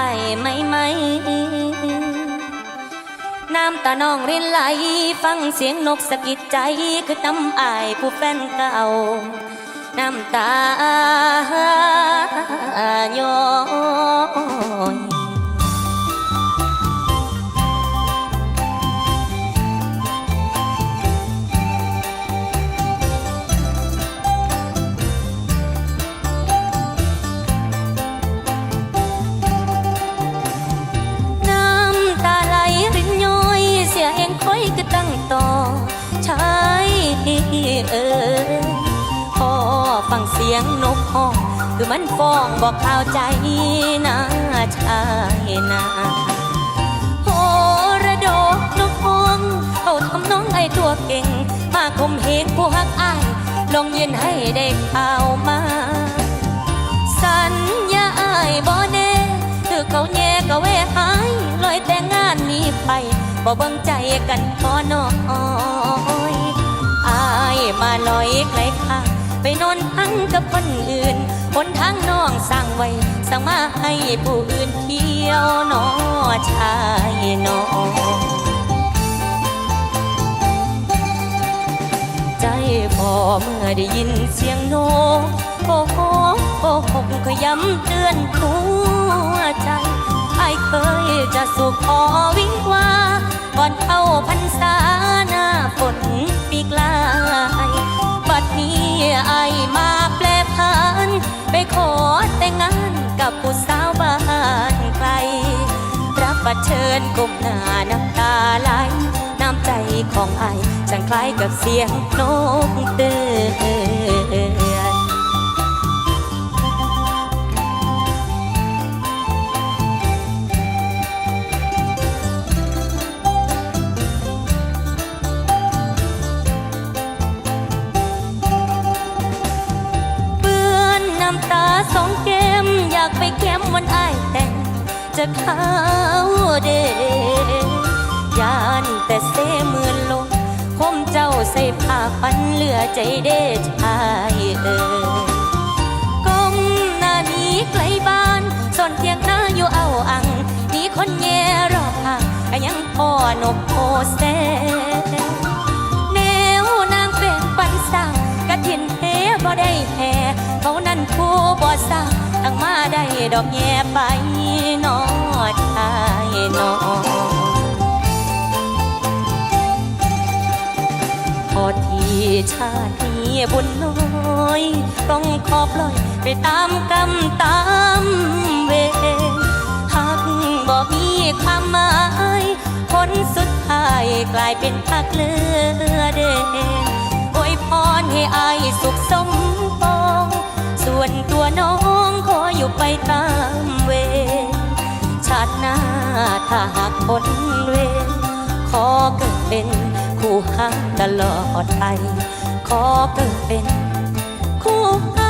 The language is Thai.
ได้ไหมไหม น้ำตาน้องรินไหล ฟังเสียงนกสะกิดใจ คือตำอายผู้แฟนเก่า น้ำตาย้อย ฟังเสียงนกห้อง คือมันฟ้องบอกข่าวใจนะชายนาโหระดกนกห้องเขาทำน้องไอตัวเก่ง มาคมเหงผู้ฮักอายลงยืนให้ได้ข่าวมา สัญญาอายบ่แน่คือเขาแย่ก็แวหายลอยแต่งงานนี้ไปบ่เบิ่งใจกันพอน้อยอายมาลอยไกลข้าง ไปนอนพังกับคนอื่นหนทางน้องสร้างไว้สั่งมาให้ผู้อื่นเที่ยวหนอชายหนอใจพอเมื่อได้ยินเสียงนโอ้โหโอ้โหขย้ำเตือนหัวใจ ไอมาแปลพันไปขอแต่งงานกับผู้สาวบ้านไกล รับบัตรเชิญก้มหน้าน้ำตาไหล น้ำใจของไอายช่างคล้ายกับเสียงนกเตือน ไปแก้มวันอายแต่งจะเข้าเดยานแต่เสมือนลมคมเจ้าใส่ผ้าพันเหลือใจเด้ชายเอ่ยก้มหน้าหนี้ไกลบ้านซ่อนเทียงหน้าอยู่เอาอังหนีคนแย่รอบห่างยังพ่อนกโพแซ ดอกแย่ไปนอดชายนอพอที่ชาตินี้บุญน้อย ต้องขอปล่อยไปตามกรรมตามเวรหากบ่มีความหมาย คนสุดท้ายกลายเป็นพักเลือ ถ้าหากคนเวรขอเกิดเป็นคู่หักตลอดไป ขอเกิดเป็นคู่หั